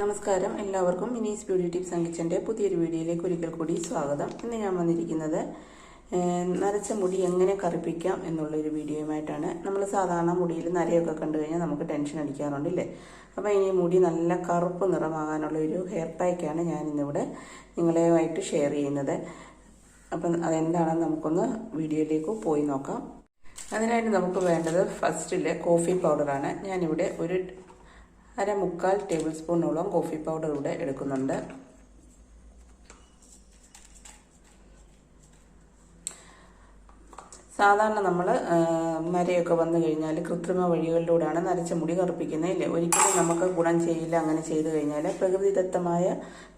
നമസ്കാരം. എല്ലാവർക്കും മിനീസ് beauty tips അങ്കിച്ചന്റെ കിച്ചന്റെ പുതിയൊരു വീഡിയോയിലേക്ക് ഒരിക്കൽ കൂടി സ്വാഗതം. ഇന്ന് ഞാൻ വന്നിരിക്കുന്നത് നരച്ച മുടി എങ്ങനെ കറുപ്പിക്കാം എന്നുള്ളൊരു വീഡിയോയുമായിട്ടാണ്. നമ്മൾ സാധാരണ മുടിയിൽ നരയൊക്കെ കണ്ടു കഴിഞ്ഞാൽ നമുക്ക് ടെൻഷൻ അടിക്കാറുണ്ടല്ലേ അപ്പോൾ ഇനി മുടി നല്ല കറുപ്പ് നിറമാകാനുള്ള ഒരു ഹെയർ പാക്കാണ് ഞാൻ ഇന്നിവിടെ നിങ്ങളുമായിട്ട് ഷെയർ ചെയ്യുന്നത്. അപ്പം അതെന്താണെന്ന് നമുക്കൊന്ന് വീഡിയോയിലേക്ക് പോയി നോക്കാം. അതിനായിട്ട് നമുക്ക് വേണ്ടത് ഫസ്റ്റിൽ കോഫി പൗഡറാണ് ഞാനിവിടെ ഒരു അര മുക്കാൽ ടേബിൾ സ്പൂണോളം കോഫി പൗഡർ ഇവിടെ എടുക്കുന്നുണ്ട്. സാധാരണ നമ്മൾ മരയൊക്കെ വന്നു കഴിഞ്ഞാൽ കൃത്രിമ വഴികളിലൂടെയാണ് നരച്ച മുടി കറുപ്പിക്കുന്നത് ഇല്ലേ? ഒരിക്കലും നമുക്ക് ഗുണം ചെയ്യില്ല അങ്ങനെ ചെയ്തു കഴിഞ്ഞാൽ പ്രകൃതിദത്തമായ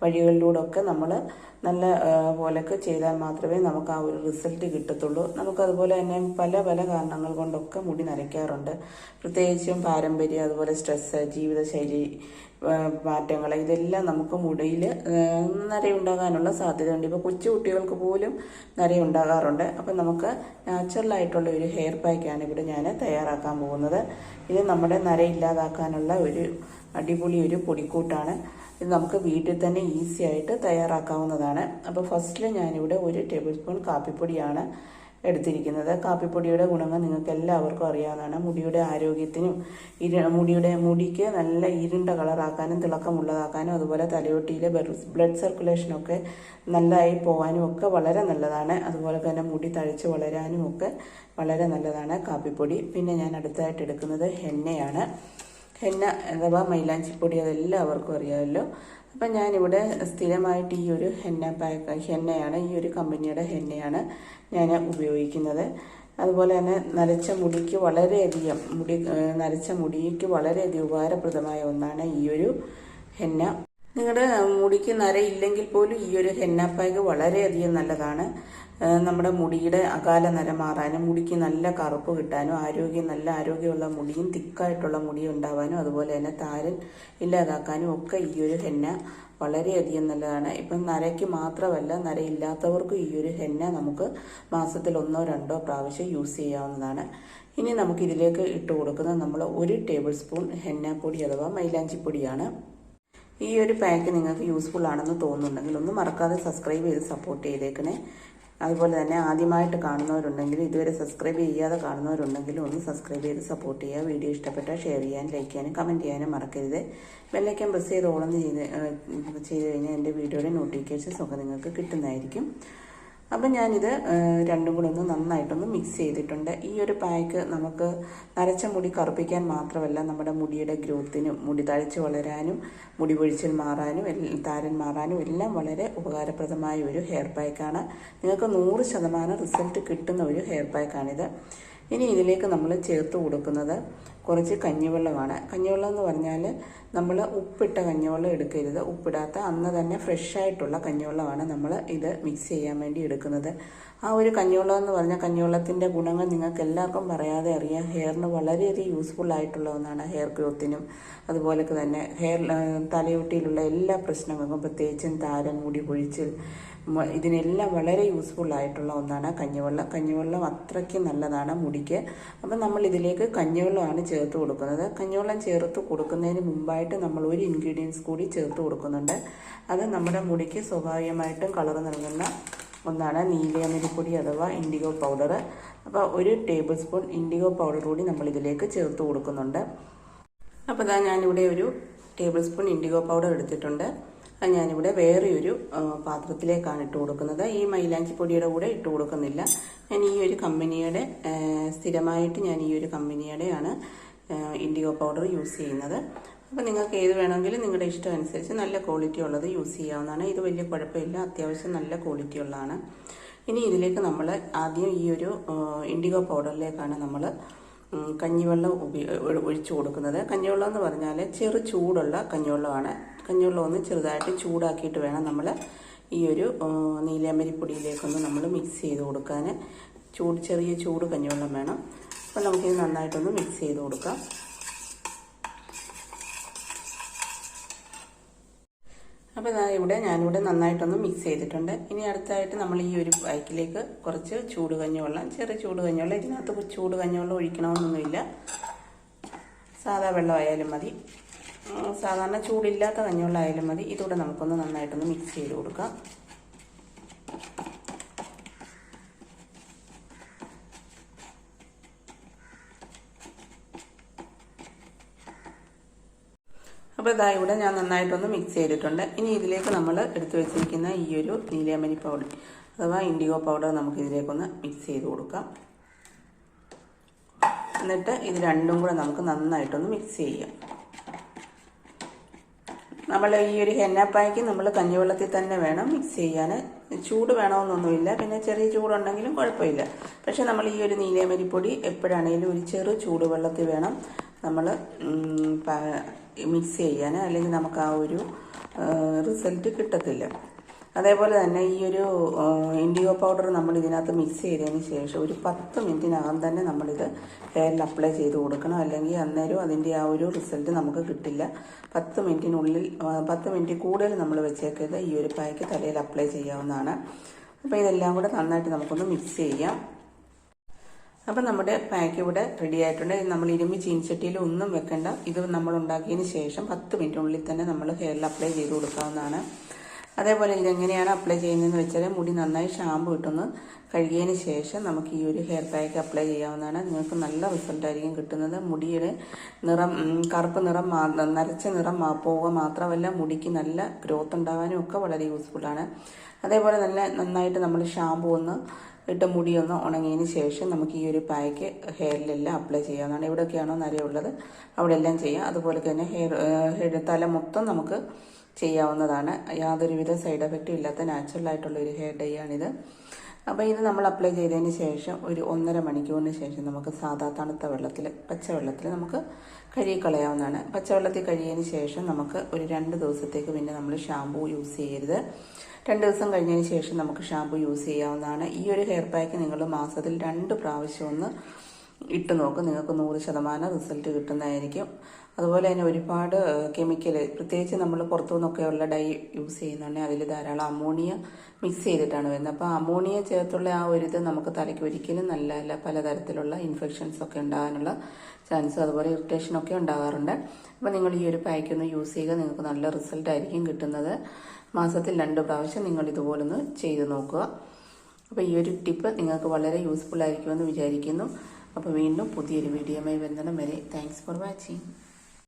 വഴികളിലൂടെ ഒക്കെ നമ്മൾ നല്ല പോലൊക്കെ ചെയ്താൽ മാത്രമേ നമുക്ക് ആ ഒരു റിസൾട്ട് കിട്ടത്തുള്ളൂ. നമുക്കതുപോലെ തന്നെ പല പല കാരണങ്ങൾ കൊണ്ടൊക്കെ മുടി നരയ്ക്കാറുണ്ട്. പ്രത്യേകിച്ചും പാരമ്പര്യം അതുപോലെ സ്ട്രെസ്സ് ജീവിതശൈലി മാറ്റങ്ങൾ ഇതെല്ലാം നമുക്ക് മുടിയിൽ നരയുണ്ടാകാനുള്ള സാധ്യതയുണ്ട്. ഇപ്പോൾ കൊച്ചു കുട്ടികൾക്ക് പോലും നരയുണ്ടാകാറുണ്ട്. അപ്പം നമുക്ക് നാച്ചുറലായിട്ടുള്ള ഒരു ഹെയർ പാക്കാണ് ഇവിടെ ഞാൻ തയ്യാറാക്കാൻ പോകുന്നത്. ഇത് നമ്മുടെ നര ഇല്ലാതാക്കാനുള്ള ഒരു അടിപൊളി ഒരു പൊടിക്കൂട്ടാണ്. ഇത് നമുക്ക് വീട്ടിൽ തന്നെ ഈസി ആയിട്ട് തയ്യാറാക്കാവുന്നതാണ്. അപ്പോൾ ഫസ്റ്റിൽ ഞാനിവിടെ ഒരു ടേബിൾ സ്പൂൺ കാപ്പിപ്പൊടിയാണ് എടുത്തിരിക്കുന്നത്. കാപ്പിപ്പൊടിയുടെ ഗുണങ്ങൾ നിങ്ങൾക്ക് എല്ലാവർക്കും അറിയാവുന്നതാണ്. മുടിയുടെ ആരോഗ്യത്തിനും ഇരു മുടിയുടെ മുടിക്ക് നല്ല ഇരുണ്ട കളറാക്കാനും തിളക്കമുള്ളതാക്കാനും അതുപോലെ തലയോട്ടിയിലെ ബ്ലഡ് സർക്കുലേഷനൊക്കെ നല്ലതായി പോകാനും ഒക്കെ വളരെ നല്ലതാണ്. അതുപോലെ തന്നെ മുടി തഴച്ച് വളരാനും ഒക്കെ വളരെ നല്ലതാണ് കാപ്പിപ്പൊടി. പിന്നെ ഞാൻ അടുത്തായിട്ട് എടുക്കുന്നത് ഹെന്നയാണ്. ഹെന്ന അഥവാ മൈലാഞ്ചിപ്പൊടി അതെല്ലാവർക്കും അറിയാമല്ലോ. അപ്പം ഞാനിവിടെ സ്ഥിരമായിട്ട് ഈ ഒരു ഹെന്ന പാക്ക് ഹെന്നയാണ് ഈ ഒരു കമ്പനിയുടെ ഹെന്നയാണ് ഞാൻ ഉപയോഗിക്കുന്നത്. അതുപോലെ തന്നെ നരച്ച മുടിക്ക് വളരെയധികം മുടി നരച്ച മുടിക്ക് വളരെയധികം ഉപകാരപ്രദമായ ഒന്നാണ് ഈ ഒരു ഹെന്ന. നിങ്ങളുടെ മുടിക്ക് നരയില്ലെങ്കിൽ പോലും ഈ ഒരു ഹെന്ന പാക്ക് വളരെയധികം നല്ലതാണ്. നമ്മുടെ മുടിയുടെ അകാല നര മാറാനും മുടിക്ക് നല്ല കറുപ്പ് കിട്ടാനും ആരോഗ്യം നല്ല ആരോഗ്യമുള്ള മുടിയും തിക്കായിട്ടുള്ള മുടിയും ഉണ്ടാവാനും അതുപോലെ തന്നെ താരൻ ഇല്ലാതാക്കാനും ഒക്കെ ഈ ഒരു ഹെന്ന വളരെയധികം നല്ലതാണ്. ഇപ്പം നരയ്ക്ക് മാത്രമല്ല നരയില്ലാത്തവർക്കും ഈ ഒരു ഹെന്ന നമുക്ക് മാസത്തിൽ ഒന്നോ രണ്ടോ പ്രാവശ്യം യൂസ് ചെയ്യാവുന്നതാണ്. ഇനി നമുക്ക് ഇതിലേക്ക് ഇട്ട് കൊടുക്കുന്നത് നമ്മൾ ഒരു ടേബിൾ സ്പൂൺ ഹെന്നപ്പൊടി അഥവാ മൈലാഞ്ചിപ്പൊടിയാണ്. ഈ ഒരു പാക്ക് നിങ്ങൾക്ക് യൂസ്ഫുൾ ആണെന്ന് തോന്നുന്നുണ്ടെങ്കിൽ ഒന്ന് മറക്കാതെ സബ്സ്ക്രൈബ് ചെയ്ത് സപ്പോർട്ട് ചെയ്തേക്കണേ. അതുപോലെ തന്നെ ആദ്യമായിട്ട് കാണുന്നവരുണ്ടെങ്കിൽ ഇതുവരെ സബ്സ്ക്രൈബ് ചെയ്യാതെ കാണുന്നവരുണ്ടെങ്കിൽ ഒന്ന് സബ്സ്ക്രൈബ് ചെയ്ത് സപ്പോർട്ട് ചെയ്യുക. വീഡിയോ ഇഷ്ടപ്പെട്ടാൽ ഷെയർ ചെയ്യാൻ ലൈക്ക് ചെയ്യാനും കമന്റ് ചെയ്യാനും മറക്കരുത്. ബെല്ലൈക്കൻ പ്രസ് ചെയ്ത് ഓളം ചെയ്ത് ചെയ്ത് കഴിഞ്ഞാൽ എന്റെ വീഡിയോയുടെ നോട്ടിഫിക്കേഷൻസ് ഒക്കെ നിങ്ങൾക്ക് കിട്ടുന്നതായിരിക്കും. അപ്പം ഞാനിത് രണ്ടും കൂടെ ഒന്ന് നന്നായിട്ടൊന്ന് മിക്സ് ചെയ്തിട്ടുണ്ട്. ഈ ഒരു പാക്ക് നമുക്ക് നരച്ച മുടി കറുപ്പിക്കാൻ മാത്രമല്ല നമ്മുടെ മുടിയുടെ ഗ്രോത്തിനും മുടി തഴച്ച് വളരാനും മുടി പൊഴിച്ചിൽ മാറാനും താരൻ മാറാനും എല്ലാം വളരെ ഉപകാരപ്രദമായ ഒരു ഹെയർ പാക്കാണ് നിങ്ങൾക്ക് നൂറ് ശതമാനം റിസൾട്ട് കിട്ടുന്ന ഒരു ഹെയർ പാക്കാണിത് ഇനി ഇതിലേക്ക് നമ്മൾ ചേർത്ത് കൊടുക്കുന്നത് കുറച്ച് കഞ്ഞിവെള്ളമാണ്. കഞ്ഞിവെള്ളം എന്ന് പറഞ്ഞാൽ നമ്മൾ ഉപ്പിട്ട കഞ്ഞിവെള്ളം എടുക്കരുത്. ഉപ്പിടാത്ത അന്ന് തന്നെ ഫ്രഷായിട്ടുള്ള കഞ്ഞിവെള്ളമാണ് നമ്മൾ ഇത് മിക്സ് ചെയ്യാൻ വേണ്ടി എടുക്കുന്നത്. ആ ഒരു കഞ്ഞിവെള്ളം എന്ന് പറഞ്ഞാൽ കഞ്ഞിവെള്ളത്തിന്റെ ഗുണങ്ങൾ നിങ്ങൾക്ക് എല്ലാവർക്കും പറയാതെ അറിയാം. ഹെയറിന് വളരെയധികം യൂസ്ഫുൾ ആയിട്ടുള്ള ഒന്നാണ് ഹെയർ ഗ്രോത്തിനും അതുപോലെ തന്നെ ഹെയർ തലയൊട്ടിയിലുള്ള എല്ലാ പ്രശ്നങ്ങൾക്കും പ്രത്യേകിച്ചും താരൻ മുടി പൊഴിച്ചിൽ ഇതിനെല്ലാം വളരെ യൂസ്ഫുൾ ആയിട്ടുള്ള ഒന്നാണ് കഞ്ഞിവെള്ളം. കഞ്ഞിവെള്ളം അത്രയ്ക്ക് നല്ലതാണ് മുടിക്ക്. അപ്പം നമ്മൾ ഇതിലേക്ക് കഞ്ഞിവെള്ളമാണ് ചേർത്ത് കൊടുക്കുന്നത്. കഞ്ഞിവെള്ളം ചേർത്ത് കൊടുക്കുന്നതിന് മുമ്പായിട്ട് നമ്മൾ ഒരു ഇൻഗ്രീഡിയൻസ് കൂടി ചേർത്ത് കൊടുക്കുന്നുണ്ട്. അത് നമ്മുടെ മുടിക്ക് സ്വാഭാവികമായിട്ടും കളർ നൽകുന്ന ഒന്നാണ് നീലയമരിപ്പൊടി അഥവാ ഇൻഡിഗോ പൗഡർ അപ്പോൾ ഒരു ടേബിൾ സ്പൂൺ ഇൻഡിഗോ പൗഡർ കൂടി നമ്മൾ ഇതിലേക്ക് ചേർത്ത് കൊടുക്കുന്നുണ്ട്. അപ്പോൾ ഇതാ ഞാനിവിടെ ഒരു ടേബിൾ സ്പൂൺ ഇൻഡിഗോ പൗഡർ എടുത്തിട്ടുണ്ട്. അത് ഞാനിവിടെ വേറെ ഒരു ആ, പാത്രത്തിലേക്കാണ് ഇട്ട് കൊടുക്കുന്നത്. ഈ മൈലാഞ്ചി പൊടിയുടെ കൂടെ ഇട്ട് കൊടുക്കുന്നില്ല. ഞാൻ ഈ ഒരു കമ്പനിയുടെ സ്ഥിരമായിട്ട് ഞാൻ ഈ ഒരു കമ്പനിയുടെയാണ് ഇൻഡിഗോ പൗഡർ യൂസ് ചെയ്യുന്നത്. അപ്പോൾ നിങ്ങൾക്ക് ഏത് വേണമെങ്കിലും നിങ്ങളുടെ ഇഷ്ടം അനുസരിച്ച് നല്ല ക്വാളിറ്റി ഉള്ളത് യൂസ് ചെയ്യാവുന്നതാണ്. ഇത് വലിയ കുഴപ്പമില്ല. അത്യാവശ്യം നല്ല ക്വാളിറ്റി ഉള്ളതാണ്. ഇനി ഇതിലേക്ക് നമ്മൾ ആദ്യം ഈ ഒരു ഇൻഡിഗോ പൗഡറിലേക്കാണ് നമ്മൾ കഞ്ഞിവെള്ളം ഉപയോ ഒഴിച്ചു കൊടുക്കുന്നത്. കഞ്ഞിവെള്ളം എന്ന് പറഞ്ഞാൽ ചെറു ചൂടുള്ള കഞ്ഞിവെള്ളമാണ്. കഞ്ഞിവെള്ളം ഒന്ന് ചെറുതായിട്ട് ചൂടാക്കിയിട്ട് വേണം നമ്മൾ ഈ ഒരു നീലയമരിപ്പൊടിയിലേക്കൊന്ന് നമ്മൾ മിക്സ് ചെയ്ത് കൊടുക്കാൻ. ചൂട് ചെറിയ ചൂട് കഞ്ഞിവെള്ളം വേണം. അപ്പോൾ നമുക്കിത് നന്നായിട്ടൊന്ന് മിക്സ് ചെയ്ത് കൊടുക്കാം. അപ്പോൾ ഇതാ ഇവിടെ ഞാനിവിടെ നന്നായിട്ടൊന്ന് മിക്സ് ചെയ്തിട്ടുണ്ട്. ഇനി അടുത്തായിട്ട് നമ്മൾ ഈ ഒരു പാക്കിലേക്ക് കുറച്ച് ചൂട് കഞ്ഞിവെള്ളം ചെറിയ ചൂട് കഞ്ഞിവെള്ളം. ഇതിനകത്ത് ചൂട് കഞ്ഞിവെള്ളം ഒഴിക്കണമെന്നൊന്നുമില്ല. സാധാ വെള്ളമായാലും മതി. ഉം, സാധാരണ ചൂടില്ലാത്ത കഞ്ഞുള്ളായാലും മതി. ഇതുകൂടെ നമുക്കൊന്ന് നന്നായിട്ടൊന്ന് മിക്സ് ചെയ്ത് കൊടുക്കാം. അപ്പോൾ ഇതാ ഇവിടെ ഞാൻ നന്നായിട്ടൊന്ന് മിക്സ് ചെയ്തിട്ടുണ്ട്. ഇനി ഇതിലേക്ക് നമ്മൾ എടുത്തു വെച്ചിരിക്കുന്ന ഈ ഒരു നീലയമരി പൗഡർ അഥവാ ഇൻഡിഗോ പൗഡർ നമുക്ക് ഇതിലേക്കൊന്ന് മിക്സ് ചെയ്ത് കൊടുക്കാം. എന്നിട്ട് ഇത് രണ്ടും കൂടെ നമുക്ക് നന്നായിട്ടൊന്ന് മിക്സ് ചെയ്യാം. നമ്മൾ ഈ ഒരു ഹെന്നപ്പായ്ക്ക് നമ്മൾ കഞ്ഞിവെള്ളത്തിൽ തന്നെ വേണം മിക്സ് ചെയ്യാൻ ചൂട് വേണമെന്നൊന്നുമില്ല. പിന്നെ ചെറിയ ചൂടുണ്ടെങ്കിലും കുഴപ്പമില്ല. പക്ഷേ നമ്മൾ ഈ ഒരു നീലേമരിപ്പൊടി എപ്പോഴാണെങ്കിലും ഒരു ചെറു ചൂടുവെള്ളത്തിൽ വേണം നമ്മൾ മിക്സ് ചെയ്യാൻ അല്ലെങ്കിൽ നമുക്ക് ആ ഒരു റിസൾട്ട് കിട്ടത്തില്ല. അതേപോലെ തന്നെ ഈ ഒരു ഇൻഡിഗോ പൗഡർ നമ്മൾ ഇതിനകത്ത് മിക്സ് ചെയ്തതിന് ശേഷം ഒരു പത്ത് മിനിറ്റിനകം തന്നെ നമ്മളിത് ഹെയറിൽ അപ്ലൈ ചെയ്ത് കൊടുക്കണം. അല്ലെങ്കിൽ അന്നേരം അതിന്റെ ആ ഒരു റിസൾട്ട് നമുക്ക് കിട്ടില്ല. പത്ത് മിനിറ്റിനുള്ളിൽ പത്ത് മിനിറ്റ് കൂടുതൽ നമ്മൾ വെച്ചേക്കരുത്. ഈ ഒരു പായ്ക്ക് തലയിൽ അപ്ലൈ ചെയ്യാവുന്നതാണ്. അപ്പോൾ ഇതെല്ലാം കൂടെ നന്നായിട്ട് നമുക്കൊന്ന് മിക്സ് ചെയ്യാം. അപ്പം നമ്മുടെ പാക്ക് ഇവിടെ റെഡി ആയിട്ടുണ്ട്. നമ്മൾ ഇരുമ്പ് ചീനിച്ചട്ടിയിൽ ഒന്നും വെക്കണ്ട. ഇത് നമ്മൾ ഉണ്ടാക്കിയതിന് ശേഷം പത്ത് മിനിറ്റിനുള്ളിൽ തന്നെ നമ്മൾ ഹെയറിൽ അപ്ലൈ ചെയ്ത് കൊടുക്കാവുന്നതാണ്. അതേപോലെ ഇതെങ്ങനെയാണ് അപ്ലൈ ചെയ്യുന്നതെന്ന് വെച്ചാൽ മുടി നന്നായി ഷാമ്പു ഇട്ടൊന്ന് കഴുകിയതിന് ശേഷം നമുക്ക് ഈ ഒരു ഹെയർ പാക്ക് അപ്ലൈ ചെയ്യാവുന്നതാണ്. നിങ്ങൾക്ക് നല്ല റിസൾട്ട് ആയിരിക്കും കിട്ടുന്നത്. മുടിയുടെ നിറം കറുപ്പ് നിറം നരച്ച നിറം പോവുക മാത്രമല്ല മുടിക്ക് നല്ല ഗ്രോത്ത് ഉണ്ടാകാനും ഒക്കെ വളരെ യൂസ്ഫുള്ളാണ് അതേപോലെ നല്ല നന്നായിട്ട് നമ്മൾ ഷാമ്പു ഒന്ന് ഇട്ട് മുടി ഒന്ന് ഉണങ്ങിയതിന് ശേഷം നമുക്ക് ഈ ഒരു പാക്ക് ഹെയറിലെല്ലാം അപ്ലൈ ചെയ്യാവുന്നതാണ്. എവിടെയൊക്കെയാണോ നിറയുള്ളത് അവിടെ എല്ലാം ചെയ്യാം. അതുപോലെ തന്നെ ഹെയർ തല മൊത്തം നമുക്ക് ചെയ്യാവുന്നതാണ്. യാതൊരുവിധ സൈഡ് എഫക്റ്റും ഇല്ലാത്ത നാച്ചുറൽ ആയിട്ടുള്ള ഒരു ഹെയർ ഡൈ ആണിത്. അപ്പോൾ ഇത് നമ്മൾ അപ്ലൈ ചെയ്തതിന് ശേഷം ഒരു ഒന്നര മണിക്കൂറിന് ശേഷം നമുക്ക് സാധാ തണുത്ത വെള്ളത്തിൽ പച്ചവെള്ളത്തിൽ നമുക്ക് കഴുകി കളയാവുന്നതാണ്. പച്ചവെള്ളത്തിൽ കഴിയതിന് ശേഷം നമുക്ക് ഒരു രണ്ട് ദിവസത്തേക്ക് പിന്നെ നമ്മൾ ഷാമ്പൂ യൂസ് ചെയ്യരുത്. രണ്ട് ദിവസം കഴിഞ്ഞതിന് ശേഷം നമുക്ക് ഷാമ്പൂ യൂസ് ചെയ്യാവുന്നതാണ്. ഈ ഒരു ഹെയർ പാക്ക് നിങ്ങൾ മാസത്തിൽ രണ്ട് പ്രാവശ്യം ഒന്ന് ഇട്ട് നോക്കും. നിങ്ങൾക്ക് നൂറ് ശതമാനം റിസൾട്ട് കിട്ടുന്നതായിരിക്കും. അതുപോലെ തന്നെ ഒരുപാട് കെമിക്കൽ പ്രത്യേകിച്ച് നമ്മൾ പുറത്തു നിന്നൊക്കെയുള്ള ഡൈ യൂസ് ചെയ്യുന്നുണ്ടെങ്കിൽ അതിൽ ധാരാളം അമോണിയ മിക്സ് ചെയ്തിട്ടാണ് വരുന്നത്. അപ്പോൾ അമോണിയ ചേർത്തുള്ള ആ ഒരു ഇത് നമുക്ക് തലയ്ക്ക് ഒരിക്കലും നല്ലതല്ല. പലതരത്തിലുള്ള ഇൻഫെക്ഷൻസ് ഒക്കെ ഉണ്ടാകാനുള്ള ചാൻസ് അതുപോലെ ഇറിറ്റേഷൻ ഒക്കെ ഉണ്ടാകാറുണ്ട്. അപ്പോൾ നിങ്ങൾ ഈ ഒരു പാക്ക് ഒന്ന് യൂസ് ചെയ്യുക നിങ്ങൾക്ക് നല്ല റിസൾട്ട് ആയിരിക്കും കിട്ടുന്നത്. മാസത്തിൽ രണ്ട് പ്രാവശ്യം നിങ്ങൾ ഇതുപോലൊന്ന് ചെയ്ത് നോക്കുക. അപ്പോൾ ഈ ഒരു ടിപ്പ് നിങ്ങൾക്ക് വളരെ യൂസ്ഫുൾ ആയിരിക്കുമെന്ന് വിചാരിക്കുന്നു. അപ്പോൾ വീണ്ടും പുതിയൊരു വീഡിയോയുമായി വരുന്നിടം വരെ താങ്ക്സ് ഫോർ വാച്ചിങ്